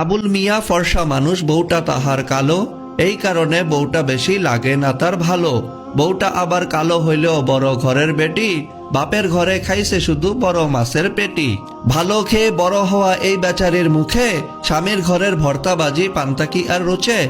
আবুল মিয়া ফর্সা মানুষ, বউটা তাহার কালো। এই কারণে বউটা বেশি লাগে না তার ভালো। বউটা আবার কালো হইলেও বড় ঘরের বেটি। বাপের ঘরে খাইছে শুধু বড় মাছের পেটি। ভালো খেয়ে বড় হওয়া এই বেচারির মুখে স্বামীর ঘরের ভর্তাবাজি পান্তাকি আর রোচে?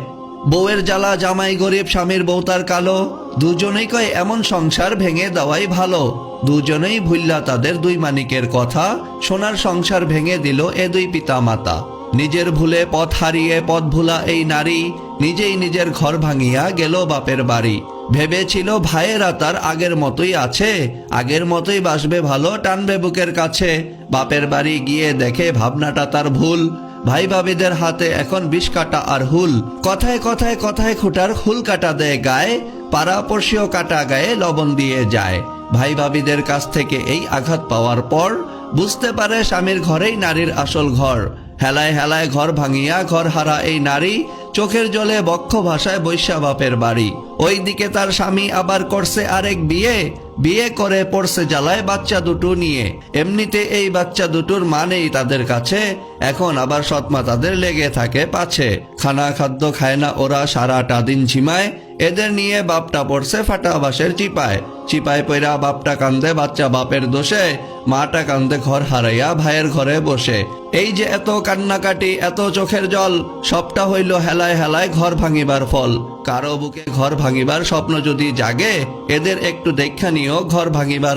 বউয়ের জ্বালা, জামাই গরিব, স্বামীর বউ তার কালো। দুজনেই কয়, এমন সংসার ভেঙে দেওয়াই ভালো। দুজনেই ভুল্লা তাদের দুই মানিকের কথা। সোনার সংসার ভেঙে দিল এ দুই পিতা মাতা নিজের ভুলে পথ হারিয়ে পথ ভুলা এই নারী নিজেই নিজের ঘর ভাঙিয়া গেল বাপের বাড়ি। ভেবেছিল ভাইয়েরা তার আগের মতোই আছে, আগের মতোই বাসবে ভালো, টানবে বুকের কাছে। বাপের বাড়ি গিয়ে দেখে ভাবনাটা তার ভুল। ভাই ভাবিদের হাতে এখন বিষ কাটা আর হুল। কথায় কথায় কথায় খুঁটার হুল কাটা দেয় গায়ে পাড়াপড়শিও কাটা গায়ে লবণ দিয়ে যায়। ভাই ভাবিদের কাছ থেকে এই আঘাত পাওয়ার পর বুঝতে পারে স্বামীর ঘরেই নারীর আসল ঘর। হেলায় হেলায় ঘর ভাঙিয়া ঘর হারা এই নারী, চোখের জলে বক্ষ ভাষায় বৈশা বাপের বাড়ি। ওই দিকে তার স্বামী আবার করছে আরেক বিয়ে। বিয়ে করে পড়ছে জ্বালায় বাচ্চা দুটো নিয়ে। এমনিতে এই বাচ্চা দুটোর মানেই তাদের কাছে। এখন আবার সৎমা তাদের লেগে থাকে পাছে। খানা খাদ্য খায় না ওরা, সারাটা দিন ঝিমায়। এদের নিয়ে বাপটা পড়ছে ফাটা বাসের চিপায়। চিপায় পয়রা বাপটা কান্দে, বাচ্চা বাপের দোষে। মাটা কান্দে ঘর হারাইয়া ভাইয়ের ঘরে বসে। এই যে এত কান্নাকাটি, এত চোখের জল, সবটা হইল হেলায় হেলায় ঘর ভাঙিবার ফল। কারও বুকে ঘর ভাঙিবার স্বপ্ন যদি জাগে এদের একটু দেখা নিয়েও ঘর ভাঙিবার